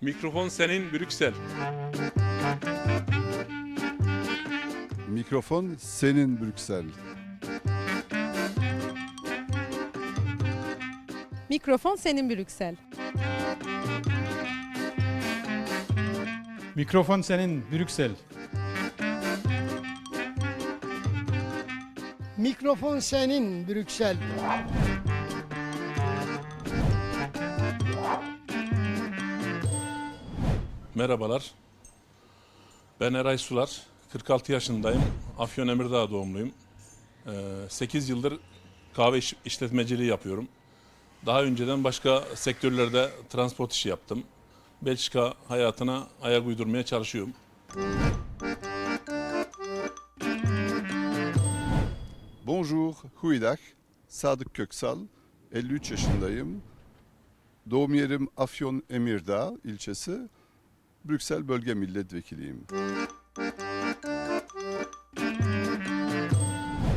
Mikrofon senin Brüksel. Mikrofon senin Brüksel. Mikrofon senin Brüksel. Mikrofon senin Brüksel. Mikrofon senin Brüksel. Merhabalar. Ben Eray Sular. 46 yaşındayım. Afyon Emirdağ doğumluyum. 8 yıldır kahve iş- işletmeciliği yapıyorum. Daha önceden başka sektörlerde transport işi yaptım. Belçika hayatına ayak uydurmaya çalışıyorum. Bonjour, huidak. Sadık Köksal. 53 yaşındayım. Doğum yerim Afyon Emirdağ ilçesi. Brüksel Bölge Milletvekiliyim.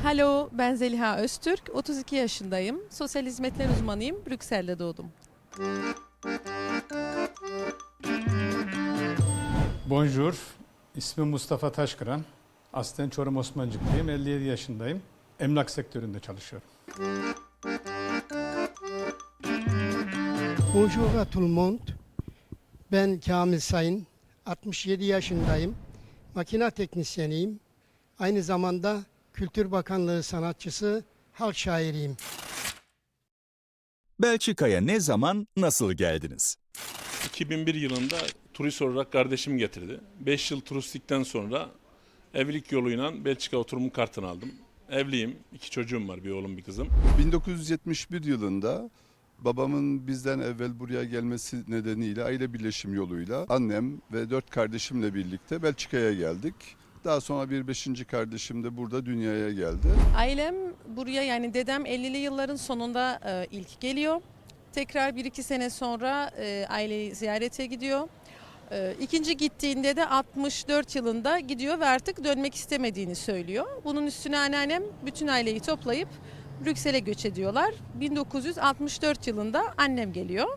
Hello, ben Zeliha Öztürk. 32 yaşındayım. Sosyal hizmetler uzmanıyım. Brüksel'de doğdum. Bonjour. İsmim Mustafa Taşkıran. Aslen Çorum Osmancıklıyım. 57 yaşındayım. Emlak sektöründe çalışıyorum. Bonjour à tout le monde. Ben Kamil Sayın. 67 yaşındayım. Makina teknisyeniyim. Aynı zamanda Kültür Bakanlığı sanatçısı, halk şairiyim. Belçika'ya ne zaman, nasıl geldiniz? 2001 yılında turist olarak kardeşim getirdi. 5 yıl turistlikten sonra evlilik yoluyla Belçika oturum kartını aldım. Evliyim. iki çocuğum var. Bir oğlum bir kızım. 1971 yılında babamın bizden evvel buraya gelmesi nedeniyle aile birleşim yoluyla annem ve dört kardeşimle birlikte Belçika'ya geldik. Daha sonra bir beşinci kardeşim de burada dünyaya geldi. Ailem buraya yani dedem 50'li yılların sonunda e, ilk geliyor. Tekrar 1-2 sene sonra e, aileyi ziyarete gidiyor. E, ikinci gittiğinde de 64 yılında gidiyor ve artık dönmek istemediğini söylüyor. Bunun üstüne anneannem bütün aileyi toplayıp Brüksel'e göç ediyorlar. 1964 yılında annem geliyor.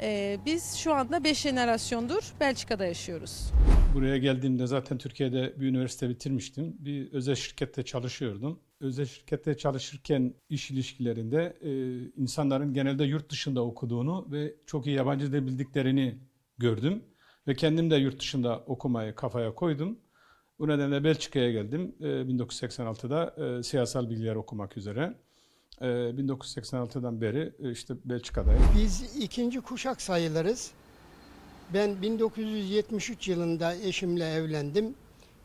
E, biz şu anda 5 jenerasyondur Belçika'da yaşıyoruz. Buraya geldiğimde zaten Türkiye'de bir üniversite bitirmiştim. Bir özel şirkette çalışıyordum. Özel şirkette çalışırken iş ilişkilerinde e, insanların genelde yurt dışında okuduğunu ve çok iyi yabancı dil bildiklerini gördüm. Ve kendim de yurt dışında okumayı kafaya koydum. Bu nedenle Belçika'ya geldim e, 1986'da e, siyasal bilgiler okumak üzere. E, 1986'dan beri e, işte Belçika'dayım. Biz ikinci kuşak sayılırız. Ben 1973 yılında eşimle evlendim.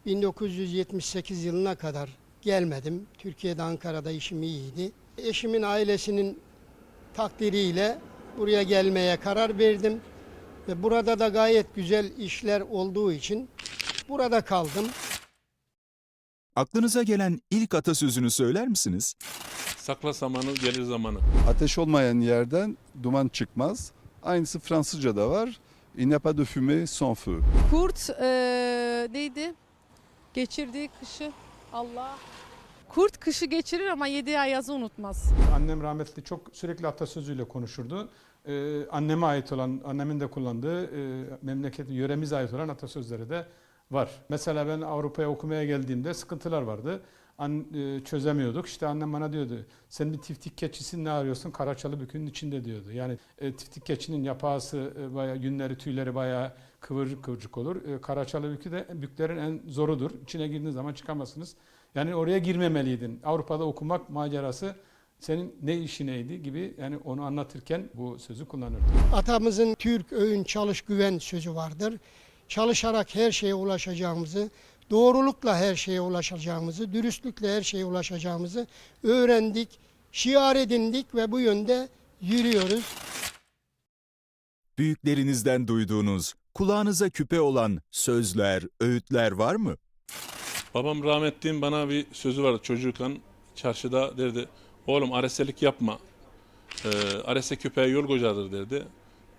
1978 yılına kadar gelmedim. Türkiye'de Ankara'da işim iyiydi. Eşimin ailesinin takdiriyle buraya gelmeye karar verdim. Ve burada da gayet güzel işler olduğu için burada kaldım. Aklınıza gelen ilk atasözünü söyler misiniz? Sakla zamanı gelir zamanı. Ateş olmayan yerden duman çıkmaz. Aynısı Fransızca'da var. Il n'y a pas de fumée sans feu. Kurt eee, neydi? Geçirdiği kışı Allah. Kurt kışı geçirir ama yedi ay yazı unutmaz. Annem rahmetli çok sürekli atasözüyle konuşurdu. Ee, anneme ait olan, annemin de kullandığı e, memleket, yöremize ait olan atasözleri de var. Mesela ben Avrupa'ya okumaya geldiğimde sıkıntılar vardı. An, e, çözemiyorduk. İşte annem bana diyordu, sen bir tiftik keçisin ne arıyorsun? Karaçalı bükünün içinde diyordu. Yani e, tiftik keçinin yapağısı, e, bayağı, yünleri, tüyleri bayağı kıvırcık kıvırcık olur. E, karaçalı bükü de büklerin en zorudur. İçine girdiğiniz zaman çıkamazsınız. Yani oraya girmemeliydin. Avrupa'da okumak macerası senin ne işineydi gibi yani onu anlatırken bu sözü kullanırdım. Atamızın Türk öğün çalış güven sözü vardır. Çalışarak her şeye ulaşacağımızı, doğrulukla her şeye ulaşacağımızı, dürüstlükle her şeye ulaşacağımızı öğrendik, şiar edindik ve bu yönde yürüyoruz. Büyüklerinizden duyduğunuz, kulağınıza küpe olan sözler, öğütler var mı? Babam rahmetliğin bana bir sözü vardı çocukken çarşıda derdi. Oğlum areselik yapma. Ee, arese köpeğe yol kocadır derdi.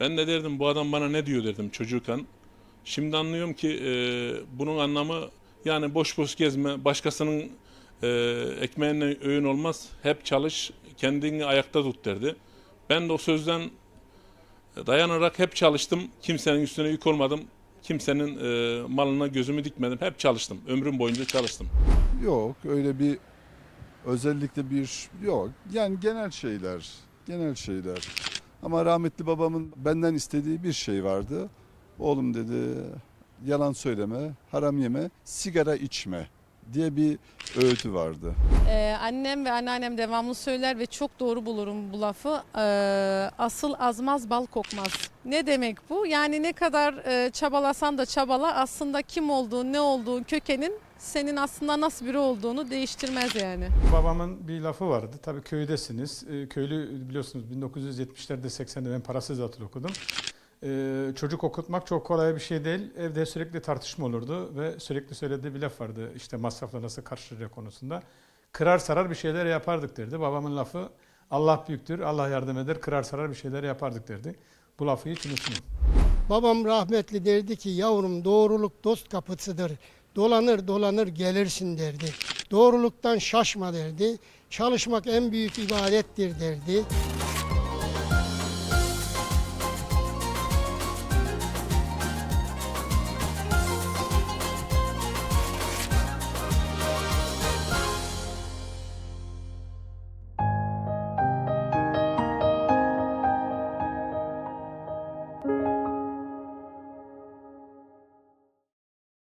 Ben de derdim bu adam bana ne diyor derdim çocukken. Şimdi anlıyorum ki e, bunun anlamı yani boş boş gezme, başkasının e, ekmeğinden öğün olmaz. Hep çalış, kendini ayakta tut derdi. Ben de o sözden Dayanarak hep çalıştım. Kimsenin üstüne yük olmadım. Kimsenin e, malına gözümü dikmedim. Hep çalıştım. Ömrüm boyunca çalıştım. Yok öyle bir özellikle bir yok. Yani genel şeyler, genel şeyler. Ama rahmetli babamın benden istediği bir şey vardı. Oğlum dedi yalan söyleme, haram yeme, sigara içme diye bir öğütü vardı. Ee, annem ve anneannem devamlı söyler ve çok doğru bulurum bu lafı. Ee, asıl azmaz bal kokmaz. Ne demek bu? Yani ne kadar e, çabalasan da çabala aslında kim olduğun, ne olduğun kökenin senin aslında nasıl biri olduğunu değiştirmez yani. Babamın bir lafı vardı. Tabii köydesiniz. Ee, köylü biliyorsunuz 1970'lerde 80'de ben parasız atıl okudum. Ee, çocuk okutmak çok kolay bir şey değil. Evde sürekli tartışma olurdu ve sürekli söylediği bir laf vardı. İşte masrafla nasıl karşılayacak konusunda. Kırar sarar bir şeyler yapardık derdi. Babamın lafı Allah büyüktür, Allah yardım eder, kırar sarar bir şeyler yapardık derdi. Bu lafı hiç unutmam. Babam rahmetli derdi ki yavrum doğruluk dost kapısıdır. Dolanır dolanır gelirsin derdi. Doğruluktan şaşma derdi. Çalışmak en büyük ibadettir derdi.